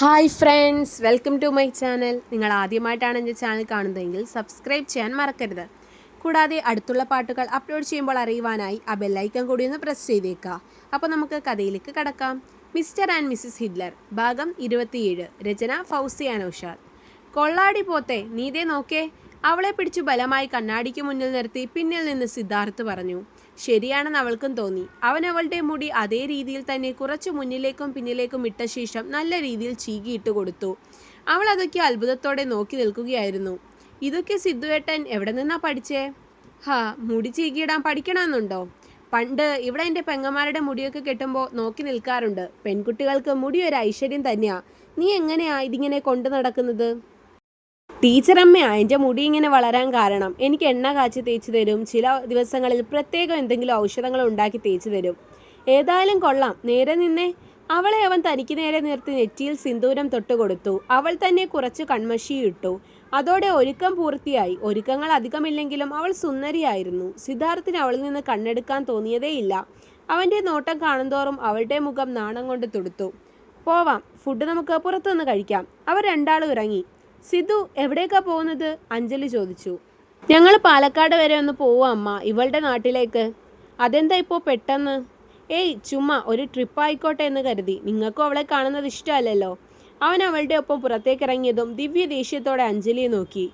Hi friends welcome to my channel. നിങ്ങൾ ആദ്യമായിട്ടാണ് എന്റെ ചാനൽ കാണുന്നതെങ്കിൽ സബ്സ്ക്രൈബ് ചെയ്യാൻ മറക്കരുത്. കൂടാതെ അടുത്തുള്ള പാട്ടുകൾ അപ്ലോഡ് ചെയ്യുമ്പോൾ അറിയുവാനായി ആ ബെല്ലൈക്കൺ കൂടി ഒന്ന് പ്രസ് ചെയ്തേക്കുക. അപ്പോൾ നമുക്ക് കഥയിലേക്ക് കടക്കാം. മിസ്റ്റർ ആൻഡ് മിസ്സിസ് ഹിറ്റ്ലർ ഭാഗം ഇരുപത്തിയേഴ് രചന ഫൗസിയാനോഷാദ് കൊള്ളാടി പോത്തെ നീതേ നോക്കേ. അവളെ പിടിച്ചു ബലമായി കണ്ണാടിക്ക് മുന്നിൽ നിർത്തി പിന്നിൽ നിന്ന് സിദ്ധാർത്ഥ് പറഞ്ഞു ശരിയാണെന്ന് അവൾക്കും തോന്നി. അവൻ അവളുടെ മുടി അതേ രീതിയിൽ തന്നെ കുറച്ചു മുന്നിലേക്കും പിന്നിലേക്കും ഇട്ട ശേഷം നല്ല രീതിയിൽ ചീകിയിട്ട് കൊടുത്തു. അവൾ അതൊക്കെ അത്ഭുതത്തോടെ നോക്കി നിൽക്കുകയായിരുന്നു. ഇതൊക്കെ സിദ്ധുവേട്ടൻ എവിടെ നിന്നാ പഠിച്ചേ? ഹാ മുടി ചീകിയിടാൻ പഠിക്കണമെന്നുണ്ടോ? പണ്ട് ഇവിടെ എന്റെ പെങ്ങന്മാരുടെ മുടിയൊക്കെ കെട്ടുമ്പോൾ നോക്കി നിൽക്കാറുണ്ട്. പെൺകുട്ടികൾക്ക് മുടി ഒരു ഐശ്വര്യം തന്നെയാ. നീ എങ്ങനെയാ ഇതിങ്ങനെ കൊണ്ടു നടക്കുന്നത്? ടീച്ചറമ്മയാ എന്റെ മുടി ഇങ്ങനെ വളരാൻ കാരണം എനിക്ക് എണ്ണ കാച്ചി തേച്ച് തരും. ചില ദിവസങ്ങളിൽ പ്രത്യേകം എന്തെങ്കിലും ഔഷധങ്ങൾ ഉണ്ടാക്കി തേച്ച് തരും. ഏതായാലും കൊള്ളാം. നേരെ നിന്നെ. അവളെ അവൻ തനിക്ക് നേരെ നിർത്തി നെറ്റിയിൽ സിന്ദൂരം തൊട്ട് കൊടുത്തു. അവൾ തന്നെ കുറച്ച് കൺമഷി ഇട്ടു. അതോടെ ഒരുക്കം പൂർത്തിയായി. ഒരുക്കങ്ങൾ അധികമില്ലെങ്കിലും അവൾ സുന്ദരിയായിരുന്നു. സിദ്ധാർത്ഥിന് അവളിൽ നിന്ന് കണ്ണെടുക്കാൻ തോന്നിയതേയില്ല അവന്റെ നോട്ടം കാണുന്തോറും അവളുടെ മുഖം നാണം കൊണ്ട് തുടുത്തു. പോവാം. ഫുഡ് നമുക്ക് പുറത്തുനിന്ന് കഴിക്കാം. അവർ രണ്ടാളും ഇറങ്ങി. സിധു എവിടേക്കാ പോകുന്നത്? അഞ്ജലി ചോദിച്ചു. ഞങ്ങൾ പാലക്കാട് വരെ ഒന്ന് പോവാ അമ്മ. ഇവളുടെ നാട്ടിലേക്ക്. അതെന്താ ഇപ്പോൾ പെട്ടെന്ന്? ഏയ് ചുമ്മാ ഒരു ട്രിപ്പ് ആയിക്കോട്ടെ എന്ന് കരുതി. നിങ്ങൾക്കും അവളെ കാണുന്നത് ഇഷ്ടമല്ലല്ലോ. അവൻ അവളുടെ ഒപ്പം പുറത്തേക്ക് ഇറങ്ങിയതും ദിവ്യ ദേഷ്യത്തോടെ അഞ്ജലിയെ നോക്കി.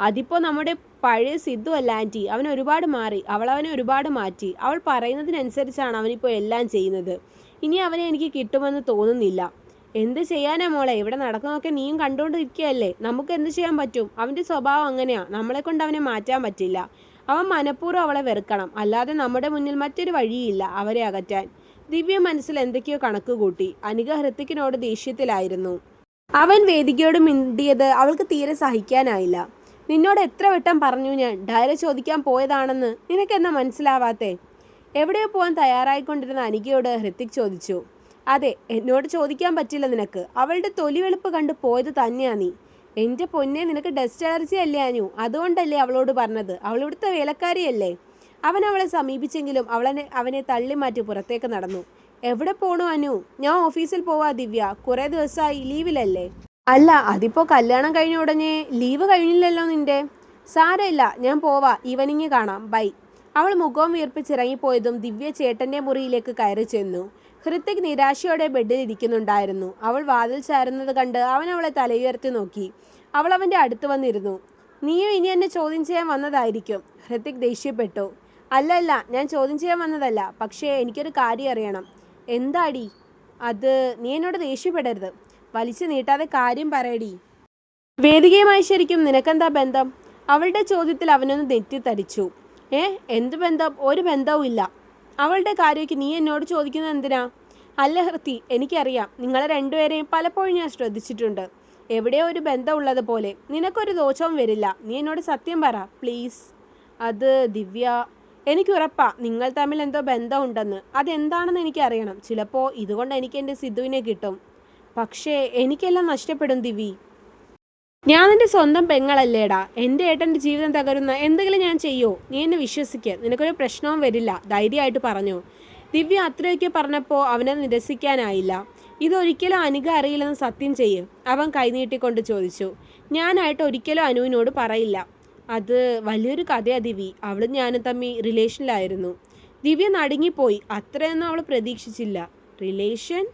അതിപ്പോൾ നമ്മുടെ പഴയ സിദ്ധു അല്ല ആന്റി അവൻ ഒരുപാട് മാറി. അവൾ അവനെ ഒരുപാട് മാറ്റി. അവൾ പറയുന്നതിനനുസരിച്ചാണ് അവനിപ്പോൾ എല്ലാം ചെയ്യുന്നത്. ഇനി അവനെ എനിക്ക് കിട്ടുമെന്ന് തോന്നുന്നില്ല. എന്ത് ചെയ്യാനാ മോളെ? ഇവിടെ നടക്കുന്നതൊക്കെ നീയും കണ്ടുകൊണ്ടിരിക്കുകയല്ലേ? നമുക്ക് എന്ത് ചെയ്യാൻ പറ്റും? അവന്റെ സ്വഭാവം അങ്ങനെയാ. നമ്മളെ കൊണ്ട് അവനെ മാറ്റാൻ പറ്റില്ല. അവൻ മനഃപൂർവം അവളെ വെറുക്കണം. അല്ലാതെ നമ്മുടെ മുന്നിൽ മറ്റൊരു വഴിയില്ല അവരെ അകറ്റാൻ. ദിവ്യ മനസ്സിൽ എന്തൊക്കെയോ കണക്ക് കൂട്ടി. അനിക ഹൃത്തിക്കിനോട് ദേഷ്യത്തിലായിരുന്നു. അവൻ വേദികയോട് മിണ്ടിയത് അവൾക്ക് തീരെ സഹിക്കാനായില്ല. നിന്നോട് എത്ര വട്ടം പറഞ്ഞു ഞാൻ? ഡയറി ചോദിക്കാൻ പോയതാണെന്ന് നിനക്കെന്നാ മനസ്സിലാവാത്തേ? എവിടെയോ പോകാൻ തയ്യാറായിക്കൊണ്ടിരുന്ന അനികയോട് ഹൃത്തിക് ചോദിച്ചു. അതെ എന്നോട് ചോദിക്കാൻ പറ്റില്ല നിനക്ക്. അവളുടെ തൊലി വെളുപ്പ് കണ്ട് പോയത് തന്നെയാ നീ. എന്റെ പൊന്നെ നിനക്ക് ഡസ്റ്റ് അലർജി അല്ലേ അനു? അതുകൊണ്ടല്ലേ അവളോട് പറഞ്ഞത്. അവൾ ഇവിടുത്തെ വേലക്കാരിയല്ലേ. അവൻ അവളെ സമീപിച്ചെങ്കിലും അവളെ അവനെ തള്ളി മാറ്റി പുറത്തേക്ക് നടന്നു. എവിടെ പോണു അനു? ഞാൻ ഓഫീസിൽ പോവാ ദിവ്യ. കുറേ ദിവസമായി ലീവിലല്ലേ? അല്ല അതിപ്പോ കല്യാണം കഴിഞ്ഞ ഉടനെ ലീവ് കഴിഞ്ഞില്ലല്ലോ നിന്റെ. സാരമില്ല ഞാൻ പോവാ. ഈവനിങ് കാണാം. ബൈ. അവൾ മുഖവും വീർപ്പിച്ചിറങ്ങിപ്പോയതും ദിവ്യ ചേട്ടന്റെ മുറിയിലേക്ക് കയറി ചെന്നു. ഹൃത്തിക് നിരാശയോടെ ബെഡിൽ ഇരിക്കുന്നുണ്ടായിരുന്നു. അവൾ വാതിൽ ചാരുന്നത് കണ്ട് അവൻ അവളെ തലയുയർത്തി നോക്കി. അവൾ അവന്റെ അടുത്ത് വന്നിരുന്നു. നീയും ഇനി എന്നെ ചോദ്യം ചെയ്യാൻ വന്നതായിരിക്കും ഹൃത്തിക് ദേഷ്യപ്പെട്ടു. അല്ല അല്ല ഞാൻ ചോദ്യം ചെയ്യാൻ വന്നതല്ല. പക്ഷേ എനിക്കൊരു കാര്യം അറിയണം. എന്താടി? അത് നീ എന്നോട് ദേഷ്യപ്പെടരുത്. വലിച്ചു നീട്ടാതെ കാര്യം പറയടി. വേദികയുമായി ശരിക്കും നിനക്കെന്താ ബന്ധം? അവളുടെ ചോദ്യത്തിൽ അവനൊന്ന് തെറ്റിത്തരിച്ചു ഏ? എന്ത് ബന്ധം? ഒരു ബന്ധവും ഇല്ല. അവളുടെ കാര്യമൊക്കെ നീ എന്നോട് ചോദിക്കുന്നത് എന്തിനാ? അല്ല ഹൃത്തി എനിക്കറിയാം. നിങ്ങളെ രണ്ടുപേരെയും പലപ്പോഴും ഞാൻ ശ്രദ്ധിച്ചിട്ടുണ്ട്. എവിടെയോ ഒരു ബന്ധമുള്ളത് പോലെ. നിനക്കൊരു ദോഷവും വരില്ല. നീ എന്നോട് സത്യം പറ പ്ലീസ്. അത് ദിവ്യ എനിക്ക് ഉറപ്പാ. നിങ്ങൾ തമ്മിൽ എന്തോ ബന്ധമുണ്ടെന്ന് അതെന്താണെന്ന് എനിക്കറിയണം. ചിലപ്പോൾ ഇതുകൊണ്ട് എനിക്ക് എന്റെ സിദ്ധുവിനെ കിട്ടും. പക്ഷേ എനിക്കെല്ലാം നഷ്ടപ്പെടും ദിവി ഞാൻ നിന്റെ സ്വന്തം പെങ്ങളല്ലേടാ. എന്റെ ഏട്ടന്റെ ജീവിതം തകരുന്ന എന്തെങ്കിലും ഞാൻ ചെയ്യോ? നീ എന്നെ വിശ്വസിക്കുക നിനക്കൊരു പ്രശ്നവും വരില്ല. ധൈര്യമായിട്ട് പറഞ്ഞു. ദിവ്യ അത്രയൊക്കെ പറഞ്ഞപ്പോൾ അവനെ നിരസിക്കാനായില്ല. ഇതൊരിക്കലും അനുഗ അറിയില്ലെന്ന് സത്യം ചെയ്യും. അവൻ കൈനീട്ടിക്കൊണ്ട് ചോദിച്ചു. ഞാനായിട്ട് ഒരിക്കലും അനുവിനോട് പറയില്ല. അത് വലിയൊരു കഥയാ ദിവി അവളും ഞാനും തമ്മി റിലേഷനിലായിരുന്നു. ദിവ്യ നടുങ്ങിപ്പോയി. അത്രയൊന്നും അവൾ പ്രതീക്ഷിച്ചില്ല. റിലേഷൻ?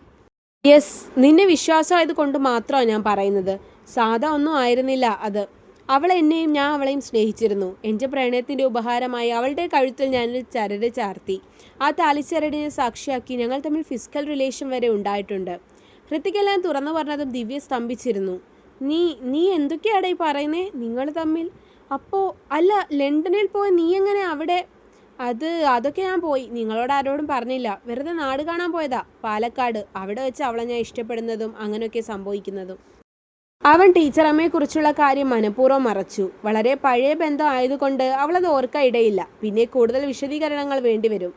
യെസ്. നിന്നെ വിശ്വാസമായത് കൊണ്ട് മാത്രമാണ് ഞാൻ പറയുന്നത്. സാധാ ഒന്നും ആയിരുന്നില്ല അത്. അവൾ എന്നെയും ഞാൻ അവളെയും സ്നേഹിച്ചിരുന്നു. എന്റെ പ്രണയത്തിന്റെ ഉപഹാരമായി അവളുടെ കഴുത്തിൽ ഞാനൊരു ചരട് ചാർത്തി. ആ താലിച്ചരടിനെ സാക്ഷിയാക്കി ഞങ്ങൾ തമ്മിൽ ഫിസിക്കൽ റിലേഷൻ വരെ ഉണ്ടായിട്ടുണ്ട്. ഹൃത്തിക്കെല്ലാം തുറന്നു പറഞ്ഞതും ദിവ്യ സ്തംഭിച്ചിരുന്നു. നീ നീ എന്തൊക്കെയാണ് ഈ പറയുന്നേ? നിങ്ങൾ തമ്മിൽ? അപ്പോൾ അല്ല ലണ്ടനിൽ പോയി നീ എങ്ങനെ അവിടെ? അത് അതൊക്കെ ഞാൻ പോയി. നിങ്ങളോട് ആരോടും പറഞ്ഞില്ല. വെറുതെ നാട് കാണാൻ പോയതാ. പാലക്കാട്. അവിടെ വെച്ച് അവളെ ഞാൻ ഇഷ്ടപ്പെടുന്നതും അങ്ങനെയൊക്കെ സംഭവിക്കുന്നതും. അവൻ ടീച്ചറമ്മയെക്കുറിച്ചുള്ള കാര്യം മനഃപൂർവം മറച്ചു. വളരെ പഴയ ബന്ധം ആയതുകൊണ്ട് അവളത് ഓർക്കാൻ ഇടയില്ല. പിന്നെ കൂടുതൽ വിശദീകരണങ്ങൾ വേണ്ടിവരും.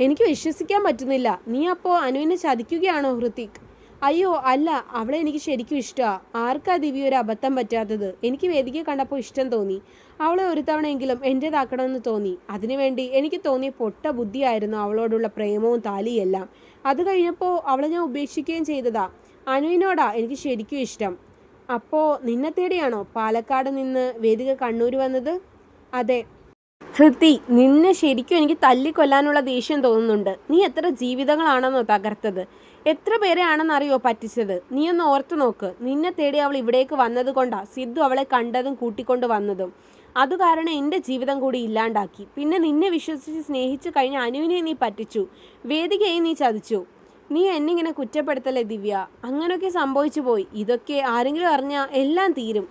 എനിക്ക് വിശ്വസിക്കാൻ പറ്റുന്നില്ല. നീ അപ്പോ അനുവിനെ ചതിക്കുകയാണോ ഹൃത്തിക്? അയ്യോ അല്ല. അവളെ എനിക്ക് ശരിക്കും ഇഷ്ടമാണ് ആർക്കാ ദിവ്യ ഒരു അബദ്ധം പറ്റാത്തത്? എനിക്ക് വേദിക കണ്ടപ്പോൾ ഇഷ്ടം തോന്നി. അവളെ ഒരു തവണയെങ്കിലും എന്റേതാക്കണമെന്ന് തോന്നി. അതിനുവേണ്ടി എനിക്ക് തോന്നിയ പൊട്ട ബുദ്ധിയായിരുന്നു അവളോടുള്ള പ്രേമവും താലിയെല്ലാം അത് കഴിഞ്ഞപ്പോൾ അവളെ ഞാൻ ഉപേക്ഷിക്കുകയും ചെയ്തതാ. അനുവിനോടാ എനിക്ക് ശരിക്കും ഇഷ്ടം. അപ്പോൾ നിന്നെ തേടിയാണോ പാലക്കാട് നിന്ന് വേദിക കണ്ണൂർ വന്നത്? അതെ. ഹൃതി നിന്നെ ശരിക്കും എനിക്ക് തല്ലിക്കൊല്ലാനുള്ള ദേഷ്യം തോന്നുന്നുണ്ട്. നീ എത്ര ജീവിതങ്ങളാണെന്നോ തകർത്തത്. എത്ര പേരെയാണെന്നറിയോ പറ്റിച്ചത്? നീ ഒന്ന് ഓർത്തു നോക്ക്. നിന്നെ തേടി അവൾ ഇവിടേക്ക് വന്നത് കൊണ്ടാ സിദ്ധു അവളെ കണ്ടതും കൂട്ടിക്കൊണ്ട് വന്നതും. അത് കാരണം എന്റെ ജീവിതം കൂടി ഇല്ലാണ്ടാക്കി. പിന്നെ നിന്നെ വിശ്വസിച്ച് സ്നേഹിച്ചു കഴിഞ്ഞ അനുവിനെ നീ പറ്റിച്ചു. വേദികയെ നീ ചതിച്ചു. നീ എന്നിങ്ങനെ കുറ്റപ്പെടുത്തല്ലേ ദിവ്യ? അങ്ങനെയൊക്കെ സംഭവിച്ചു പോയി. ഇതൊക്കെ ആരെങ്കിലും അറിഞ്ഞാൽ എല്ലാം തീരും.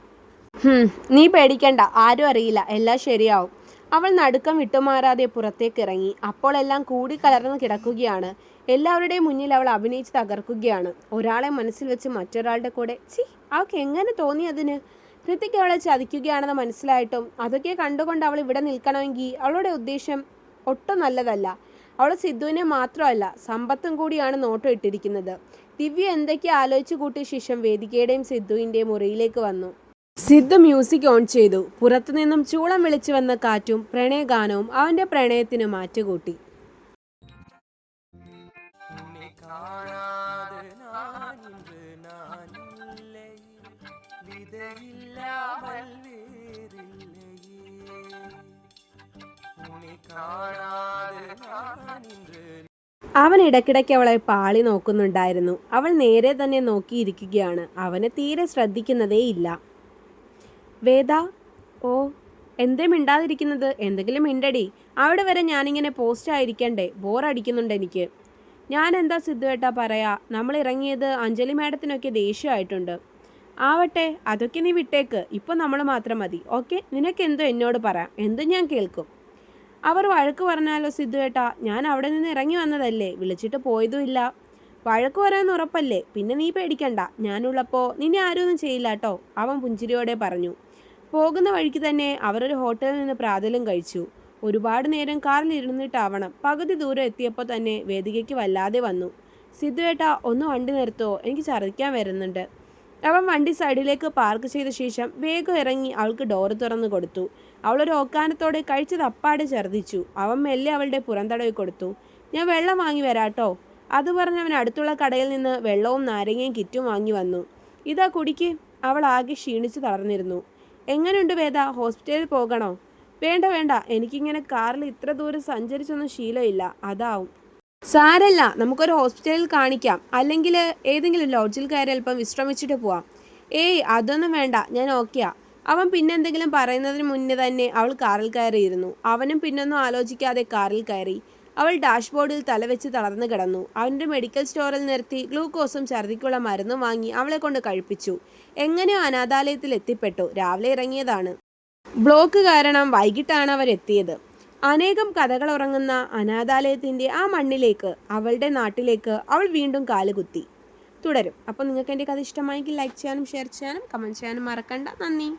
നീ പേടിക്കണ്ട. ആരും അറിയില്ല. എല്ലാം ശരിയാവും. അവൾ നടുക്കം വിട്ടുമാറാതെ പുറത്തേക്ക് ഇറങ്ങി. അപ്പോൾ എല്ലാം കൂടി കലർന്ന് കിടക്കുകയാണ്. എല്ലാവരുടെയും മുന്നിൽ അവൾ അഭിനയിച്ച് തകർക്കുകയാണ്. ഒരാളെ മനസ്സിൽ വെച്ച് മറ്റൊരാളുടെ കൂടെ ചി അവൾക്ക് എങ്ങനെ തോന്നി അതിന്? ഹൃത്തിക്ക് അവളെ ചതിക്കുകയാണെന്ന് മനസ്സിലായിട്ടും അതൊക്കെ കണ്ടുകൊണ്ട് അവൾ ഇവിടെ നിൽക്കണമെങ്കിൽ അവളുടെ ഉദ്ദേശം ഒട്ടും നല്ലതല്ല. അവൾ സിദ്ധുവിനെ മാത്രമല്ല സമ്പത്തും കൂടിയാണ് നോട്ടം ഇട്ടിരിക്കുന്നത്. ദിവ്യ എന്തൊക്കെ ആലോചിച്ചു കൂട്ടിയ ശേഷം വേദികയുടെയും സിദ്ധുവിന്റെയും മുറിയിലേക്ക് വന്നു. സിദ്ധു മ്യൂസിക് ഓൺ ചെയ്തു. പുറത്തുനിന്നും ചൂളം വിളിച്ചു വന്ന കാറ്റും പ്രണയഗാനവും അവന്റെ പ്രണയത്തിന് മാറ്റുകൂട്ടി. കാണാതെ അവൻ ഇടയ്ക്കിടയ്ക്ക് അവളെ പാളി നോക്കുന്നുണ്ടായിരുന്നു. അവൾ നേരെ തന്നെ നോക്കിയിരിക്കുകയാണ്. അവനെ തീരെ ശ്രദ്ധിക്കുന്നതേ ഇല്ല. വേദ ഓ എന്തേ മിണ്ടാതിരിക്കുന്നത്? എന്തെങ്കിലും മിണ്ടടി. അവിടെ വരെ ഞാനിങ്ങനെ പോസ്റ്റ് ആയിരിക്കണ്ടേ? ബോറടിക്കുന്നുണ്ട് എനിക്ക്. ഞാൻ എന്താ സിദ്ധുവേട്ടാ പറയാ? നമ്മൾ ഇറങ്ങിയത് അഞ്ജലി മാഡത്തിനൊക്കെ ദേഷ്യമായിട്ടുണ്ട്. ആവട്ടെ അതൊക്കെ നീ വിട്ടേക്ക്. ഇപ്പോൾ നമ്മൾ മാത്രം മതി. ഓക്കെ? നിനക്ക് എന്തോ എന്നോട് പറയാം എന്തും ഞാൻ കേൾക്കും. അവർ വഴക്ക് പറഞ്ഞാലോ സിദ്ധുവേട്ടാ ഞാൻ അവിടെ നിന്ന് ഇറങ്ങി വന്നതല്ലേ വിളിച്ചിട്ട് പോയതുമില്ല. വഴക്ക് പറയാൻ ഉറപ്പല്ലേ പിന്നെ നീ പേടിക്കണ്ട ഞാനുള്ളപ്പോൾ നിന്നെ ആരൊന്നും ചെയ്യില്ല കേട്ടോ അവൻ പുഞ്ചിരിയോടെ പറഞ്ഞു. പോകുന്ന വഴിക്ക് തന്നെ അവരൊരു ഹോട്ടലിൽ നിന്ന് പ്രാതലും കഴിച്ചു. ഒരുപാട് നേരം കാറിൽ ഇരുന്നിട്ടാവണം പകുതി ദൂരം എത്തിയപ്പോൾ തന്നെ വേദികയ്ക്ക് വല്ലാതെ വന്നു. സിദ്ധുവേട്ടാ ഒന്ന് വണ്ടി നിർത്തോ എനിക്ക് ഛർദ്ദിക്കാൻ വരുന്നുണ്ട്. അവൻ വണ്ടി സൈഡിലേക്ക് പാർക്ക് ചെയ്ത ശേഷം വേഗം ഇറങ്ങി അവൾക്ക് ഡോറ് തുറന്നു കൊടുത്തു. അവളൊരു ഓക്കാനത്തോടെ കഴിച്ചത് അപ്പാടെ ഛർദ്ദിച്ചു. അവൻ മെല്ലെ അവളുടെ പുറന്തടവി കൊടുത്തു. ഞാൻ വെള്ളം വാങ്ങി വരാട്ടോ. അത് പറഞ്ഞ് അവൻ അടുത്തുള്ള കടയിൽ നിന്ന് വെള്ളവും നാരങ്ങയും കിറ്റും വാങ്ങി വന്നു. ഇതാ കുടിക്ക്. അവൾ ആകെ ക്ഷീണിച്ച് തളർന്നിരുന്നു. എങ്ങനെയുണ്ട് വേദ? ഹോസ്പിറ്റലിൽ പോകണോ? വേണ്ട വേണ്ട. എനിക്കിങ്ങനെ കാറിൽ ഇത്ര ദൂരം സഞ്ചരിച്ചൊന്നും ശീലമില്ല. അതാവും. സാരല്ല നമുക്കൊരു ഹോസ്പിറ്റലിൽ കാണിക്കാം. അല്ലെങ്കിൽ ഏതെങ്കിലും ലോഡ്ജിൽ കയറി അല്പം വിശ്രമിച്ചിട്ട് പോവാം. ഏയ് അതൊന്നും വേണ്ട ഞാൻ ഓക്കെയാ. അവൻ പിന്നെന്തെങ്കിലും പറയുന്നതിന് മുന്നേ തന്നെ അവൾ കാറിൽ കയറിയിരുന്നു. അവനും പിന്നൊന്നും ആലോചിക്കാതെ കാറിൽ കയറി. അവൾ ഡാഷ്ബോർഡിൽ തലവെച്ച് തളർന്നു കിടന്നു. അവന്റെ മെഡിക്കൽ സ്റ്റോറിൽ നിർത്തി ഗ്ലൂക്കോസും ഛർദിക്കുള്ള മരുന്നും വാങ്ങി അവളെ കൊണ്ട് കഴിപ്പിച്ചു. എങ്ങനെയോ അനാഥാലയത്തിൽ എത്തിപ്പെട്ടു രാവിലെ ഇറങ്ങിയതാണ്. ബ്ലോക്ക് കാരണം വൈകിട്ടാണ് അവർ എത്തിയത് അനേകം കഥകൾ ഉറങ്ങുന്ന അനാഥാലയത്തിന്റെ ആ മണ്ണിലേക്ക് അവളുടെ നാട്ടിലേക്ക് അവൾ വീണ്ടും കാലുകുത്തി. തുടരും. അപ്പോൾ നിങ്ങൾക്ക് എന്റെ കഥ ഇഷ്ടമായെങ്കിൽ ലൈക്ക് ചെയ്യാനും ഷെയർ ചെയ്യാനും കമന്റ് ചെയ്യാനും മറക്കണ്ട. നന്ദി.